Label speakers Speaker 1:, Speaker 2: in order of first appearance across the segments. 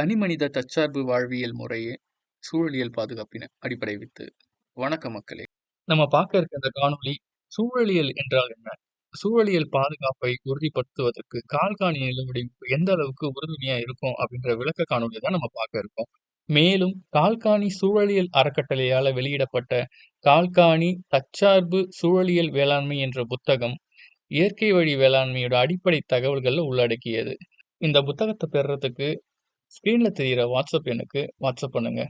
Speaker 1: தனிமனித தற்சார்பு வாழ்வியல் முறையே சூழலியல் பாதுகாப்பின அடிப்படை வித்து. வணக்கம் மக்களே. நம்ம பார்க்க இருக்க இந்த காணொளி சூழலியல் என்றால் என்ன? சூழலியல் பாதுகாப்பை உறுதிப்படுத்துவதற்கு கால்காணி நிலவடிப்பு எந்த அளவுக்கு உறுதுணையா இருக்கும் அப்படின்ற விளக்க காணொலியை தான் நம்ம பார்க்க இருக்கோம். மேலும் கால்காணி சூழலியல் அறக்கட்டளையால் வெளியிடப்பட்ட கால்காணி தற்சார்பு சூழலியல் வேளாண்மை என்ற புத்தகம் இயற்கை வழி வேளாண்மையோட அடிப்படை தகவல்களை உள்ளடக்கியது. இந்த புத்தகத்தை பெறுறதுக்கு ஸ்க்ரீனில் தெரிகிற வாட்ஸ்அப் எனக்கு வாட்ஸ்அப் பண்ணுங்க.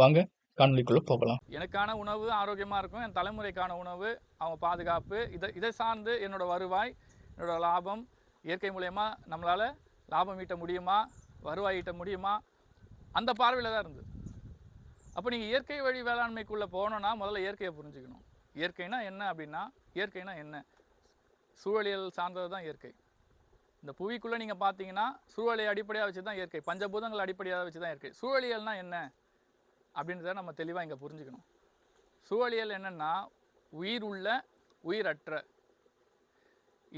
Speaker 1: வாங்க காணொலிக்குள்ளே போகலாம்.
Speaker 2: எனக்கான உணவு ஆரோக்கியமாக இருக்கும். என் தலைமுறைக்கான உணவு அவங்க பாதுகாப்பு இதை இதை சார்ந்து என்னோட வருவாய் என்னோட லாபம் இயற்கை மூலயமா நம்மளால் லாபம் ஈட்ட முடியுமா வருவாய் ஈட்ட முடியுமா அந்த பார்வையில் தான் இருந்தது. அப்போ நீங்கள் இயற்கை வழி வேளாண்மைக்குள்ளே போகணுன்னா முதல்ல இயற்கையை புரிஞ்சுக்கணும். இயற்கைனா என்ன அப்படின்னா இயற்கைனா என்ன? சூழலியல் சார்ந்தது தான் இயற்கை. இந்த புவிக்குள்ளே நீங்கள் பார்த்தீங்கன்னா சூழலை அடிப்படையாக வச்சு தான் இயற்கை. பஞ்சபூதங்கள் அடிப்படையாக வச்சு தான் இயற்கை. சூழலியல்னா என்ன? அப்படின்றத நம்ம தெளிவாக இங்கே புரிஞ்சுக்கணும். சூழலியல் என்னென்னா உயிர் உள்ள உயிரற்ற.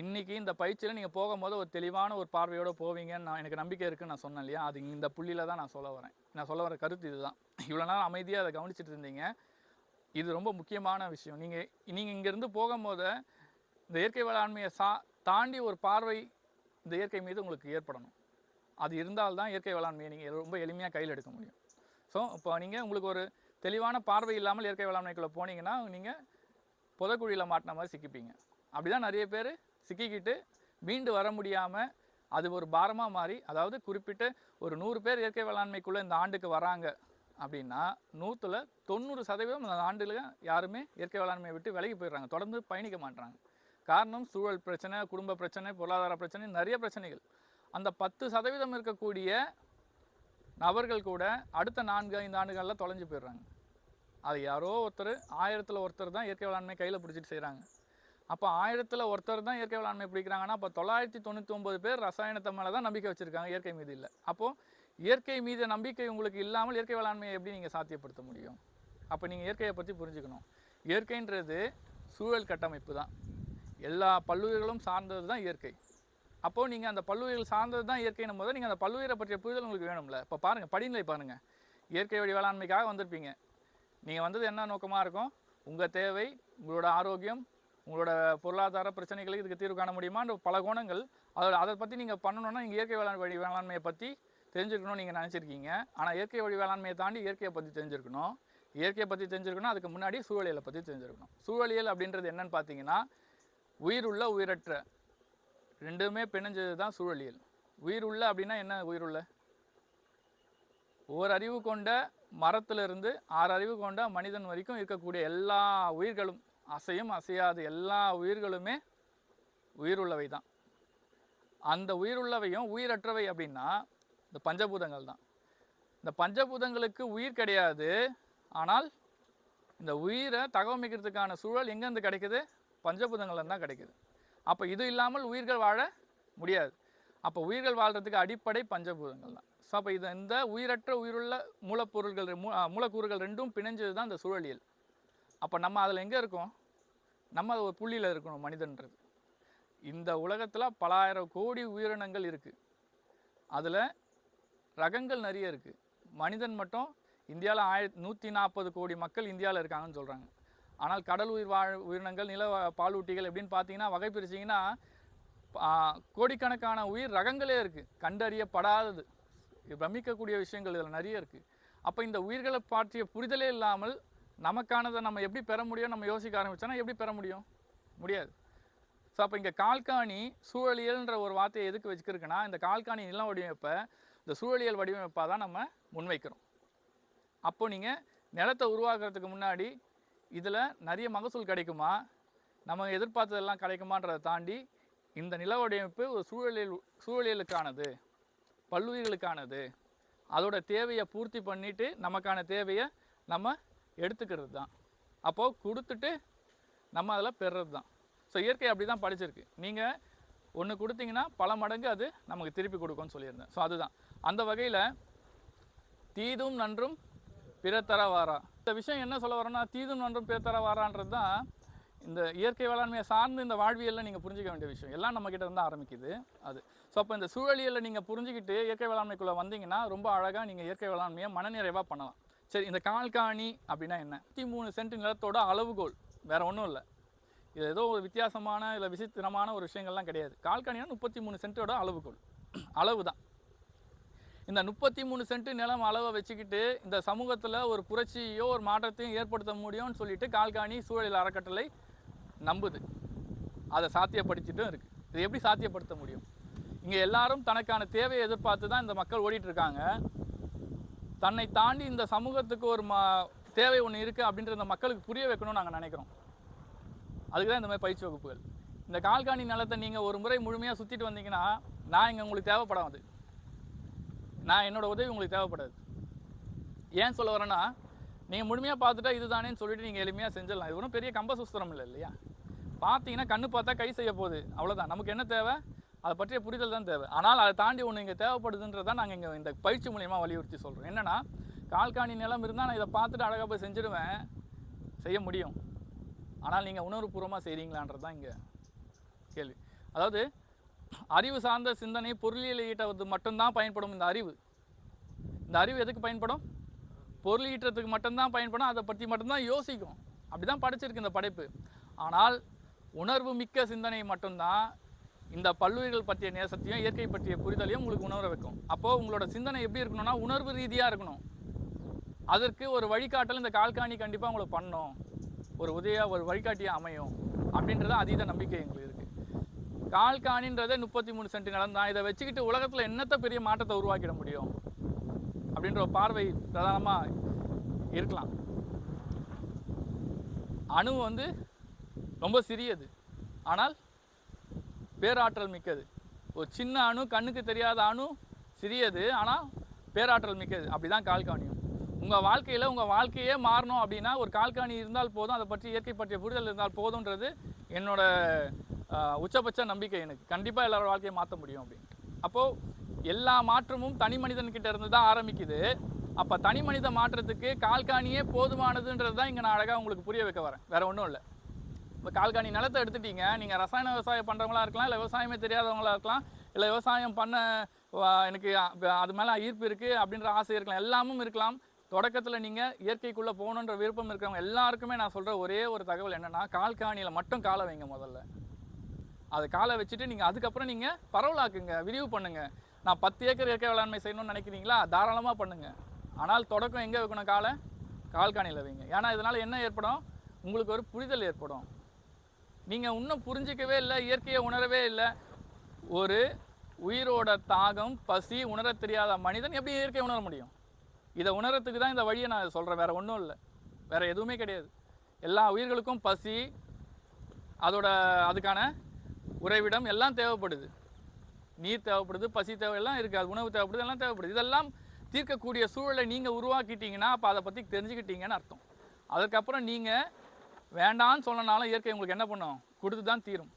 Speaker 2: இன்றைக்கி இந்த பயிற்சியில் நீங்கள் போகும்போது ஒரு தெளிவான ஒரு பார்வையோடு போவீங்கன்னு நான் எனக்கு நம்பிக்கை இருக்குன்னு நான் சொன்னேன் இல்லையா? அது இந்த புள்ளியில் தான் நான் சொல்ல வரேன். நான் சொல்ல வர கருத்து இதுதான். இவ்வளோ நாள் அமைதியாக அதை கவனிச்சிட்டு இருந்தீங்க. இது ரொம்ப முக்கியமான விஷயம். நீங்கள் நீங்கள் இங்கேருந்து போகும்போது இந்த இயற்கை வேளாண்மையை சா தாண்டி ஒரு பார்வை இந்த இயற்கை மீது உங்களுக்கு ஏற்படணும். அது இருந்தால்தான் இயற்கை வேளாண்மையை நீங்கள் ரொம்ப எளிமையாக கையில் எடுக்க முடியும். ஸோ இப்போ நீங்கள் உங்களுக்கு ஒரு தெளிவான பார்வை இல்லாமல் இயற்கை வேளாண்மைக்குள்ளே போனீங்கன்னா நீங்கள் புதக்குழியில் மாட்டின மாதிரி சிக்கிப்பீங்க. அப்படி தான் நிறைய பேர் சிக்கிக்கிட்டு மீண்டு வர முடியாமல் அது ஒரு பாரமாக மாறி அதாவது குறிப்பிட்ட ஒரு நூறு பேர் இயற்கை வேளாண்மைக்குள்ளே இந்த ஆண்டுக்கு வராங்க அப்படின்னா நூற்றில் தொண்ணூறு சதவீதம் அந்த ஆண்டில் யாருமே இயற்கை வேளாண்மையை விட்டு விலகி போயிடுறாங்க. தொடர்ந்து பயணிக்க மாட்டுறாங்க காரணம் சூழல் பிரச்சனை குடும்ப பிரச்சனை பொருளாதார பிரச்சனை நிறைய பிரச்சனைகள். அந்த பத்து சதவீதம் இருக்கக்கூடிய நபர்கள் கூட அடுத்த நான்கு ஐந்து ஆண்டுகளில் தொலைஞ்சு போயிடுறாங்க. அது யாரோ ஒருத்தர் ஆயிரத்தில் ஒருத்தர் தான் இயற்கை வேளாண்மை கையில் பிடிச்சிட்டு செய்கிறாங்க அப்போ ஆயிரத்தில் ஒருத்தர் தான் இயற்கை வேளாண்மை பிடிக்கிறாங்கன்னா அப்போ தொள்ளாயிரத்தி தொண்ணூற்றி ஒம்பது பேர் ரசாயனத்தை மேலே தான் நம்பிக்கை வச்சுருக்காங்க இயற்கை மீது இல்லை. அப்போது இயற்கை மீது நம்பிக்கை உங்களுக்கு இல்லாமல் இயற்கை வேளாண்மையை எப்படி நீங்கள் சாத்தியப்படுத்த முடியும்? அப்போ நீங்கள் இயற்கையை பற்றி புரிஞ்சுக்கணும். இயற்கைன்றது சூழல் கட்டமைப்பு தான். எல்லா பல்லுயிர்களும் சார்ந்தது தான் இயற்கை. அப்போது நீங்கள் அந்த பல்லுயிர்கள் சார்ந்தது தான் இயற்கைன்னும் போது நீங்கள் அந்த பல்லுயிரை பற்றிய புரிதல் உங்களுக்கு வேணும்ல. இப்போ பாருங்கள் படிநிலை பாருங்கள் இயற்கை வழி வேளாண்மைக்காக வந்திருப்பீங்க. நீங்கள் வந்தது என்ன நோக்கமாக இருக்கும்? உங்கள் தேவை உங்களோட ஆரோக்கியம் உங்களோட பொருளாதார பிரச்சனைகளுக்கு இதுக்கு தீர்வு காண முடியுமான்ற பல கோணங்கள். அதோட அதை பற்றி நீங்கள் பண்ணணும்னா நீங்கள் இயற்கை வேளாண் வழி வேளாண்மையை பற்றி தெரிஞ்சுக்கணும்னு நீங்கள் நினச்சிருக்கீங்க. ஆனால் இயற்கை வழி வேளாண்மையை தாண்டி இயற்கையை பற்றி தெரிஞ்சிருக்கணும். இயற்கையை பற்றி தெரிஞ்சிருக்கணும் அதுக்கு முன்னாடி சூழலியலை பற்றி தெரிஞ்சிருக்கணும். சூழலியல் அப்படின்றது என்னன்னு பார்த்தீங்கன்னா உயிருள்ள உயிரற்ற. ரெண்டுமே பிணைஞ்சது தான் சூழலியல். உயிர் உள்ள அப்படின்னா என்ன உயிர் உள்ள அறிவு கொண்ட மரத்திலிருந்து ஆறு அறிவு கொண்ட மனிதன் வரைக்கும் இருக்கக்கூடிய எல்லா உயிர்களும் அசையும் அசையாது எல்லா உயிர்களுமே உயிருள்ளவை தான் அந்த உயிருள்ளவையும் உயிரற்றவை அப்படின்னா இந்த பஞ்சபூதங்கள் தான். இந்த பஞ்சபூதங்களுக்கு உயிர் கிடையாது. ஆனால் இந்த உயிரை தகவமைக்கிறதுக்கான சூழல் எங்கேருந்து கிடைக்குது? பஞ்சபூதங்கள்ல தான் கிடைக்குது. அப்போ இது இல்லாமல் உயிர்கள் வாழ முடியாது. அப்போ உயிர்கள் வாழ்கிறதுக்கு அடிப்படை பஞ்சபூதங்கள் தான் ஸோ அப்போ இது இந்த உயிரற்ற உயிருள்ள மூலப்பொருள்கள் மூ- மூலக்கூறுகள் ரெண்டும் பிணைஞ்சது தான் இந்த சூழலியல். அப்போ நம்ம அதில் எங்கே இருக்கோம்? நம்ம ஒரு புள்ளியில் இருக்கணும் மனிதன்றது. இந்த உலகத்தில் பல ஆயிரம் கோடி உயிரினங்கள் இருக்குது அதில் ரகங்கள் நிறைய இருக்குது மனிதன் மட்டும் இந்தியாவில் ஆயிரத்தி நூற்றி நாற்பது கோடி மக்கள் இந்தியாவில் இருக்காங்கன்னு சொல்கிறாங்க ஆனால் கடல் உயிர் வாழ் உயிரினங்கள் நில பாலூட்டிகள் எப்படின்னு பார்த்தீங்கன்னா வகை பிரிச்சிங்கன்னா கோடிக்கணக்கான உயிர் ரகங்களே இருக்குது கண்டறியப்படாதது. பிரமிக்கக்கூடிய விஷயங்கள் இதில் நிறைய இருக்குது அப்போ இந்த உயிர்களை பற்றிய புரிதலே இல்லாமல் நமக்கானதை நம்ம எப்படி பெற முடியும்? நம்ம யோசிக்க ஆரம்பித்தோன்னா எப்படி பெற முடியும்? முடியாது. ஸோ அப்போ இங்கே கால்காணி சூழலியல்ன்ற ஒரு வார்த்தையை எதுக்கு வச்சுருக்குன்னா இந்த கால்காணி நில வடிவமைப்பை இந்த சூழலியல் வடிவமைப்பாக தான் நம்ம முன்வைக்கிறோம். அப்போ நீங்கள் நிலத்தை உருவாக்குறதுக்கு முன்னாடி இதில் நிறைய மகசூல் கிடைக்குமா? நம்ம எதிர்பார்த்ததெல்லாம் கிடைக்குமான்றதை தாண்டி இந்த நில வடிவமைப்பு ஒரு சூழலியல் சூழலியலுக்கானது பல்லுயிர்களுக்கானது. அதோட தேவையை பூர்த்தி பண்ணிட்டு நமக்கான தேவையை நம்ம எடுத்துக்கிறது தான். அப்போது கொடுத்துட்டு நம்ம அதில் பெறுறது தான். ஸோ இயற்கை அப்படி தான் படிச்சிருக்கு. நீங்கள் ஒன்று கொடுத்தீங்கன்னா பல மடங்கு அது நமக்கு திருப்பி கொடுக்கும்னு சொல்லியிருந்தேன். ஸோ அதுதான். அந்த வகையில் தீதும் நன்றும் பிற தர வாரா இந்த விஷயம் என்ன சொல்ல வரோன்னா தீதும் நன்றும் பிற தர வாரான்றது தான் இந்த இயற்கை வேளாண்மையை சார்ந்து இந்த வாழ்வியலில் நீங்கள் புரிஞ்சிக்க வேண்டிய விஷயம். எல்லாம் நம்மக்கிட்ட கிட்ட இருந்து ஆரம்பிக்குது அது. ஸோ அப்போ இந்த சூழலியலில் நீங்கள் புரிஞ்சுக்கிட்டு இயற்கை வேளாண்மைக்குள்ளே வந்தீங்கன்னா ரொம்ப அழகாக நீங்கள் இயற்கை வேளாண்மையை மனநிறைவாக பண்ணலாம். சரி இந்த கால்காணி அப்படின்னா என்ன? நூற்றி மூணு சென்ட் நிலத்தோட அளவுகோல். வேற ஒன்றும் இல்லை. இது ஏதோ ஒரு வித்தியாசமான இல்லை விசித்திரமான ஒரு விஷயங்கள்லாம் கிடையாது. கால்காணினா முப்பத்தி மூணு சென்ட்டோட அளவுகோல். அளவு தான் இந்த முப்பத்தி மூணு சென்ட் நிலம் அளவை வச்சுக்கிட்டு இந்த சமூகத்தில் ஒரு புரட்சியோ ஒரு மாற்றத்தையும் ஏற்படுத்த முடியும்னு சொல்லிட்டு கால்காணி சூழலில் அறக்கட்டளை நம்புது. அதை சாத்தியப்படுத்திட்டும் இருக்குது இது எப்படி சாத்தியப்படுத்த முடியும்? இங்கே எல்லாரும் தனக்கான தேவையை எதிர்பார்த்து தான் இந்த மக்கள் ஓடிட்டுருக்காங்க. தன்னை தாண்டி இந்த சமூகத்துக்கு ஒரு மா தேவை ஒன்று இருக்குது அப்படின்ற இந்த மக்களுக்கு புரிய வைக்கணும்னு நாங்கள் நினைக்கிறோம். அதுக்கு தான் இந்த மாதிரி பயிற்சி வகுப்புகள். இந்த கால்காணி நிலத்தை நீங்கள் ஒரு முறை முழுமையாக சுற்றிட்டு வந்தீங்கன்னா நான் இங்கே உங்களுக்கு தேவைப்படாது. நான் என்னோடய உதவி உங்களுக்கு தேவைப்படாது. ஏன் சொல்ல வரேன்னா நீங்கள் முழுமையாக பார்த்துட்டா இதுதானேன்னு சொல்லிட்டு நீங்கள் எளிமையாக செஞ்சிடலாம். இது ஒன்றும் பெரிய கம்ப சுஸ்திரம் இல்லை இல்லையா? பார்த்தீங்கன்னா கண்ணு பார்த்தா கை செய்ய போகுது. அவ்வளோதான் நமக்கு என்ன தேவை? அதை பற்றிய புரிதல் தான் தேவை. ஆனால் அதை தாண்டி ஒன்று இங்கே தேவைப்படுதுன்றதான் நாங்கள் இங்கே இந்த பயிற்சி மூலயமா வலியுறுத்தி சொல்கிறோம் என்னன்னா கால்காணி நிலம் இருந்தால் நான் இதை பார்த்துட்டு அழகாக போய் செஞ்சிடுவேன். செய்ய முடியும். ஆனால் நீங்கள் உணர்வுபூர்வமாக செய்கிறீங்களான்றது தான் இங்கே கேள்வி. அதாவது அறிவு சார்ந்த சிந்தனை பொருளியல் ஈட்டவது மட்டும்தான் பயன்படும் இந்த அறிவு. இந்த அறிவு எதுக்கு பயன்படும்? பொருள் ஈட்டுறதுக்கு மட்டும்தான் பயன்படும் அதை பற்றி மட்டும்தான் யோசிக்கும். அப்படி தான் படைச்சிருக்கு இந்த படைப்பு. ஆனால் உணர்வு மிக்க சிந்தனை மட்டும்தான் இந்த பல்லுயிர்கள் பற்றிய நேசத்தையும் இயற்கை பற்றிய புரிதலையும் உங்களுக்கு உணர வைக்கும். அப்போது உங்களோட சிந்தனை எப்படி இருக்கணும்னா உணர்வு ரீதியாக இருக்கணும். அதற்கு ஒரு வழிகாட்டல் இந்த கால்காணி கண்டிப்பாக உங்களுக்கு பண்ணும். ஒரு உதவியா ஒரு வழிகாட்டியாக அமையும். அப்படின்றது அதீத நம்பிக்கை எங்களுக்கு இருக்குது கால்காணின்றதே முப்பத்தி மூணு சென்ட் நிலம் தான். இதை வச்சுக்கிட்டு உலகத்தில் என்னத்த பெரிய மாற்றத்தை உருவாக்கிட முடியும்? அப்படின்ற ஒரு பார்வை பிரதானமாக இருக்கலாம். அணு வந்து ரொம்ப சிறியது. ஆனால் பேராற்றல் மிக்கது. ஒரு சின்ன அணு கண்ணுக்கு தெரியாத அணு சிறியது ஆனால் பேராற்றல் மிக்கது. அப்படிதான் கால்காணியும் உங்கள் வாழ்க்கையில் உங்கள் வாழ்க்கையே மாறணும் அப்படின்னா ஒரு கால்காணி இருந்தால் போதும். அதை பற்றி இயற்கை பற்றிய புரிதல் இருந்தால் போதுன்றது என்னோட உச்சபட்ச நம்பிக்கை எனக்கு. கண்டிப்பாக எல்லாரோட வாழ்க்கையை மாற்ற முடியும் அப்படின்னு அப்போது எல்லா மாற்றமும் தனி மனிதன்கிட்ட இருந்து தான் ஆரம்பிக்குது. அப்போ தனி மனித மாற்றத்துக்கு கால்காணியே போதுமானதுன்றது தான் இங்கே நான் அழகாக உங்களுக்கு புரிய வைக்க வரேன். வேறு ஒன்றும் இல்லை. இப்போ கால்காணி நிலத்தை எடுத்துட்டீங்க. நீங்கள் ரசாயன விவசாயம் பண்ணுறவங்களா இருக்கலாம் இல்லை விவசாயமே தெரியாதவங்களா இருக்கலாம் இல்லை விவசாயம் பண்ண எனக்கு அது மேலே ஈர்ப்பு இருக்குது அப்படின்ற ஆசை இருக்கலாம். எல்லாமும் இருக்கலாம். தொடக்கத்தில் நீங்கள் இயற்கைக்குள்ளே போகணுன்ற விருப்பம் இருக்கிறவங்க எல்லாருக்குமே நான் சொல்கிற ஒரே ஒரு தகவல் என்னென்னா கால்காணியில் மட்டும் காலை வைங்க முதல்ல. அது காலை வச்சுட்டு நீங்கள் அதுக்கப்புறம் நீங்கள் பரவலாக்குங்க விரிவு பண்ணுங்கள் நான் பத்து ஏக்கர் இயற்கை வேளாண்மை செய்யணும்னு நினைக்கிறீங்களா? தாராளமாக பண்ணுங்கள் ஆனால் தொடக்கம் எங்கே வைக்கணும் காலை? கால்காணியில் வைங்க. ஏன்னா இதனால் என்ன ஏற்படும்? உங்களுக்கு ஒரு புரிதல் ஏற்படும். நீங்கள் இன்னும் புரிஞ்சிக்கவே இல்லை இயற்கையை உணரவே இல்லை. ஒரு உயிரோட தாகம் பசி உணரத் தெரியாத மனிதன் எப்படி இயற்கையை உணர முடியும்? இதை உணரத்துக்கு தான் இந்த வழியை நான் சொல்கிறேன் வேறு ஒன்றும் இல்லை. வேறு எதுவுமே கிடையாது. எல்லா உயிர்களுக்கும் பசி அதோட அதுக்கான உறைவிடம் எல்லாம் தேவைப்படுது. நீர் தேவைப்படுது பசி தேவை எல்லாம் இருக்குது உணவு தேவைப்படுது எல்லாம் தேவைப்படுது. இதெல்லாம் தீர்க்கக்கூடிய சூழலை நீங்கள் உருவாக்கிட்டீங்கன்னா அப்போ அதை பற்றி தெரிஞ்சுக்கிட்டீங்கன்னு அர்த்தம். அதுக்கப்புறம் நீங்கள் வேண்டான்னு சொன்னனாலும் இயற்கை உங்களுக்கு என்ன பண்ணும்? கொடுத்து தான் தீரும்.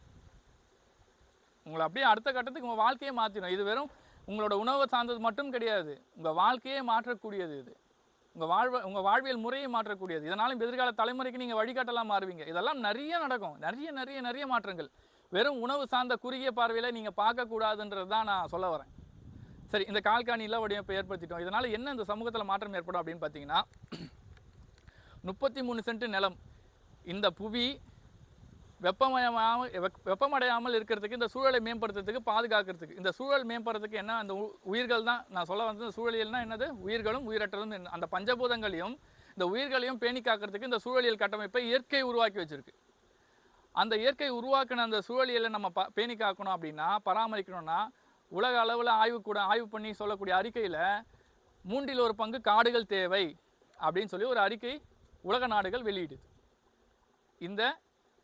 Speaker 2: உங்களை அப்படியே அடுத்த கட்டத்துக்கு உங்கள் வாழ்க்கையை மாற்றிடும் இது வெறும் உங்களோட உணவை சார்ந்தது மட்டும் கிடையாது. உங்கள் வாழ்க்கையே மாற்றக்கூடியது இது. உங்கள் வாழ்வ உங்கள் வாழ்வியல் முறையை மாற்றக்கூடியது. இதனாலும் எதிர்கால தலைமுறைக்கு நீங்கள் வழிகாட்டலாம் மாறுவீங்க. இதெல்லாம் நிறைய நடக்கும். நிறைய நிறைய நிறைய மாற்றங்கள். வெறும் உணவு சார்ந்த குறுகிய பார்வையில் நீங்கள் பார்க்கக்கூடாதுன்றது தான் நான் சொல்ல வரேன். சரி இந்த கால்காணியில் வடிவமைப்பை ஏற்படுத்திட்டோம். இதனால் என்ன இந்த சமூகத்தில் மாற்றம் ஏற்படும் அப்படின்னு பார்த்தீங்கன்னா முப்பத்தி மூணு சென்ட் நிலம் இந்த புவி வெப்பமயமாமல் வெப்பமடையாமல் இருக்கிறதுக்கு இந்த சூழலை மேம்படுத்துறதுக்கு பாதுகாக்கிறதுக்கு. இந்த சூழல் மேம்படுறதுக்கு என்ன அந்த உயிர்கள் தான் நான் சொல்ல வந்தது சூழலியல்னா என்னது? உயிர்களும் உயிரற்றலும் அந்த பஞ்சபூதங்களையும் இந்த உயிர்களையும் பேணி காக்கிறதுக்கு இந்த சூழலியல் கட்டமைப்பை இயற்கை உருவாக்கி வச்சிருக்கு. அந்த இயற்கை உருவாக்கின அந்த சூழலியலை நம்ம ப பேணி காக்கணும் அப்படின்னா பராமரிக்கணும்னா உலக அளவில் ஆய்வு கூட ஆய்வு பண்ணி சொல்லக்கூடிய அறிக்கையில் மூன்றில் ஒரு பங்கு காடுகள் தேவை அப்படின்னு சொல்லி ஒரு அறிக்கை உலக நாடுகள் வெளியிடுது. இந்த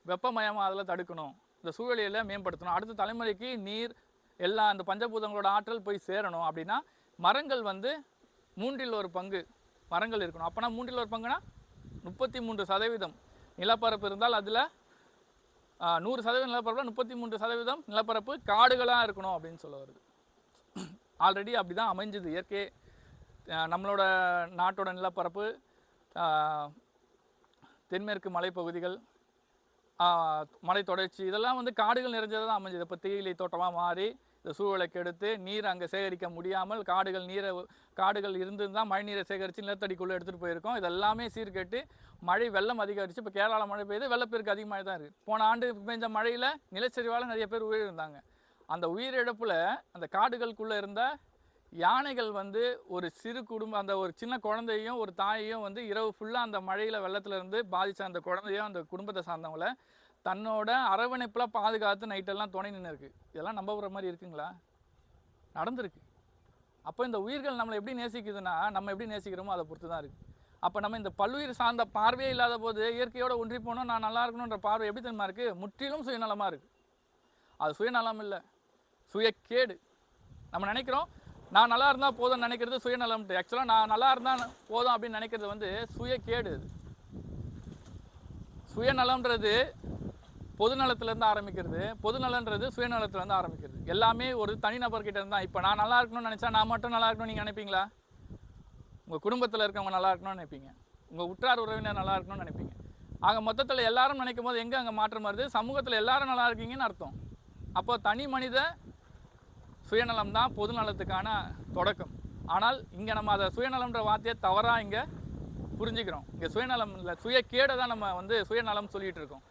Speaker 2: வெப்பமயமாதலை தடுக்கணும் இந்த சூழலியலை மேம்படுத்தணும். அடுத்த தலைமுறைக்கு நீர் எல்லா அந்த பஞ்சபூதங்களோட ஆற்றல் போய் சேரணும் அப்படின்னா மரங்கள் வந்து மூன்றில் ஒரு பங்கு மரங்கள் இருக்கணும். அப்போனா மூன்றில் ஒரு பங்குனா முப்பத்தி மூன்று சதவீதம் நிலப்பரப்பு இருந்தால் அதில் நூறு சதவீதம் நிலப்பரப்பில் முப்பத்தி மூன்று சதவீதம் நிலப்பரப்பு காடுகளாக இருக்கணும் அப்படின்னு சொல்ல வருது. ஆல்ரெடி அப்படி தான் அமைஞ்சுது. இயற்கை நம்மளோட நாட்டோட நிலப்பரப்பு தென்மேற்கு மலைப்பகுதிகள் மலை தொடர்ச்சி இதெல்லாம் வந்து காடுகள் நிறைஞ்சதாக தான் அமைஞ்சது. இப்போ தேயிலை தோட்டமாக மாறி இந்த சூழலை கெடுத்து நீர் அங்கே சேகரிக்க முடியாமல் காடுகள் நீரை காடுகள் இருந்து தான் மழை நீரை சேகரித்து நிலத்தடிக்குள்ளே எடுத்துகிட்டு போயிருக்கோம். இதெல்லாமே சீர்கெட்டு மழை வெள்ளம் அதிகரித்து இப்போ கேரளாவில் மழை பெய்யுது. வெள்ளப்பெருக்கு அதிகமாக தான் இருக்குது போன ஆண்டு பெஞ்ச மழையில் நிலச்சரிவால் நிறைய பேர் உயிரிழந்தாங்க அந்த உயிரிழப்பில் அந்த காடுகளுக்குள்ளே இருந்த யானைகள் வந்து ஒரு சிறு குடும்பம் அந்த ஒரு சின்ன குழந்தையும் ஒரு தாயையும் வந்து இரவு ஃபுல்லாக அந்த மழையில் வெள்ளத்தில் இருந்து பாதித்த அந்த குழந்தையும் அந்த குடும்பத்தை சார்ந்தவங்கள தன்னோட அரவணைப்பில் பாதுகாத்து நைட்டெல்லாம் துணை நின்று இருக்குது இதெல்லாம் நம்பப்படுற மாதிரி இருக்குங்களா? நடந்திருக்கு. அப்போ இந்த உயிர்கள் நம்மளை எப்படி நேசிக்குதுன்னா நம்ம எப்படி நேசிக்கிறோமோ அதை பொறுத்து தான் இருக்குது அப்போ நம்ம இந்த பல்லுயிர் சார்ந்த பார்வையே இல்லாத போது இயற்கையோடு ஒன்றி போனோம் நான் நல்லா இருக்கணுன்ற பார்வை எப்படி தெரியுமா இருக்குது முற்றிலும் சுயநலமாக இருக்குது அது சுயநலம் இல்லை. சுயக்கேடு. நம்ம நினைக்கிறோம் நான் நல்லா இருந்தால் போதும்னு நினைக்கிறது சுயநலம்ட்டு. ஆக்சுவலாக நான் நல்லா இருந்தால் போதும் அப்படின்னு நினைக்கிறது வந்து சுயக்கேடு அது. சுயநலம்ன்றது பொதுநலத்திலேருந்து ஆரம்பிக்கிறது. பொதுநலன்றது சுயநலத்திலேருந்து ஆரம்பிக்கிறது. எல்லாமே ஒரு தனிநபர்கிட்ட இருந்தால் இப்போ நான் நல்லா இருக்கணும்னு நினச்சா நான் மட்டும் நல்லா இருக்கணும்னு நீங்கள் நினைப்பீங்களா? உங்கள் குடும்பத்தில் இருக்கவங்க நல்லா இருக்கணும்னு நினைப்பீங்க. உங்கள் உற்றார் உறவினர் நல்லா இருக்கணும்னு நினைப்பீங்க. ஆக மொத்தத்தில் எல்லாரும் நினைக்கும் போது எங்கே அங்கே மாற்றம் வருது? சமூகத்தில் எல்லாரும் நல்லா இருக்கீங்கன்னு அர்த்தம். அப்போ தனி மனித சுயநலம் தான் பொதுநலத்துக்கான தொடக்கம். ஆனால் இங்கே நம்ம அதை சுயநலம்ன்ற வார்த்தையை தவறாக இங்கே புரிஞ்சுக்கிறோம். இங்கே சுயநலம் இல்லை சுயக்கேடை தான் நம்ம வந்து சுயநலம் சொல்லிகிட்டு இருக்கோம்.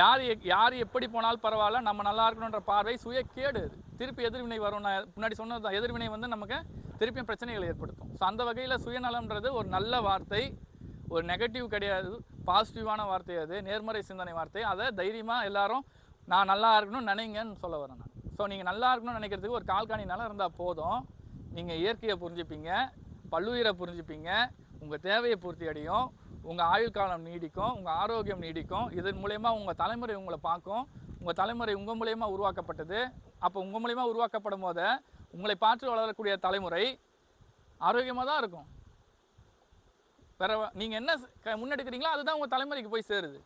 Speaker 2: யார் யார் எப்படி போனாலும் பரவாயில்ல நம்ம நல்லா இருக்கணுன்ற பார்வை சுயக்கேடு அது. திருப்பி எதிர்வினை வரும். நான் முன்னாடி சொன்னது எதிர்வினை வந்து நமக்கு திருப்பியும் பிரச்சனைகளை ஏற்படுத்தும். ஸோ அந்த வகையில் சுயநலம்ன்றது ஒரு நல்ல வார்த்தை ஒரு நெகட்டிவ் கிடையாது பாசிட்டிவான வார்த்தை அது நேர்மறை சிந்தனை வார்த்தை. அதை தைரியமாக எல்லாரும் நான் நல்லா இருக்கணும்னு நினைங்கன்னு சொல்ல வரேன் நான். ஸோ நீங்கள் நல்லா இருக்கணும்னு நினைக்கிறதுக்கு ஒரு கால்காணி நிலம் இருந்தால் போதும். நீங்கள் இயற்கையை புரிஞ்சுப்பீங்க பல்லுயிரை புரிஞ்சுப்பீங்க உங்கள் தேவையை பூர்த்தி அடையும். உங்கள் ஆயுள் காலம் நீடிக்கும் உங்கள் ஆரோக்கியம் நீடிக்கும். இதன் மூலயமா உங்கள் தலைமுறை உங்களை பார்க்கும். உங்கள் தலைமுறை உங்கள் மூலயமா உருவாக்கப்பட்டது. அப்போ உங்கள் மூலயமா உருவாக்கப்படும் போது உங்களை பார்த்து வளரக்கூடிய தலைமுறை ஆரோக்கியமாக தான் இருக்கும். வேற நீங்கள் என்ன க- முன்னெடுக்கிறீங்களோ அதுதான் உங்கள் தலைமுறைக்கு போய் சேருது.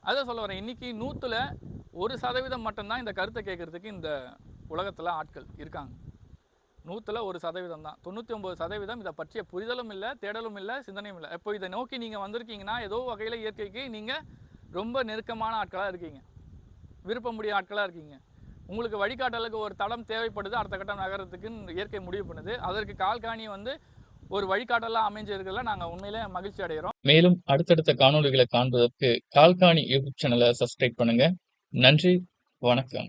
Speaker 2: அதை சொல்ல வரேன். இன்னைக்கு நூற்றுல ஒரு சதவீதம் மட்டும்தான் இந்த கருத்தை கேட்கறதுக்கு இந்த உலகத்தில் ஆட்கள் இருக்காங்க. நூற்றில் ஒரு சதவீதம் தான். தொண்ணூற்றி ஒம்பது சதவீதம் இதை பற்றிய புரிதலும் இல்லை தேடலும் இல்லை சிந்தனையும் இல்லை. இப்போ இதை நோக்கி நீங்கள் வந்திருக்கீங்கன்னா ஏதோ வகையில் இயற்கைக்கு நீங்கள் ரொம்ப நெருக்கமான ஆட்களாக இருக்கீங்க. விருப்பமுடைய ஆட்களாக இருக்கீங்க. உங்களுக்கு வழிகாட்டலுக்கு ஒரு தளம் தேவைப்படுது அடுத்த கட்டம் நகரத்துக்குன்னு இயற்கை முடிவு பண்ணுது. அதற்கு கால்காணி வந்து ஒரு வழிகாட்டலாக அமைஞ்சிருக்கிறதுல நாங்கள் உண்மையிலே மகிழ்ச்சி அடைகிறோம்.
Speaker 1: மேலும் அடுத்தடுத்த காணொளிகளை காண்பதற்கு கால்காணி யூடியூப் சேனலை சப்ஸ்கிரைப் பண்ணுங்க. நன்றி வணக்கம்.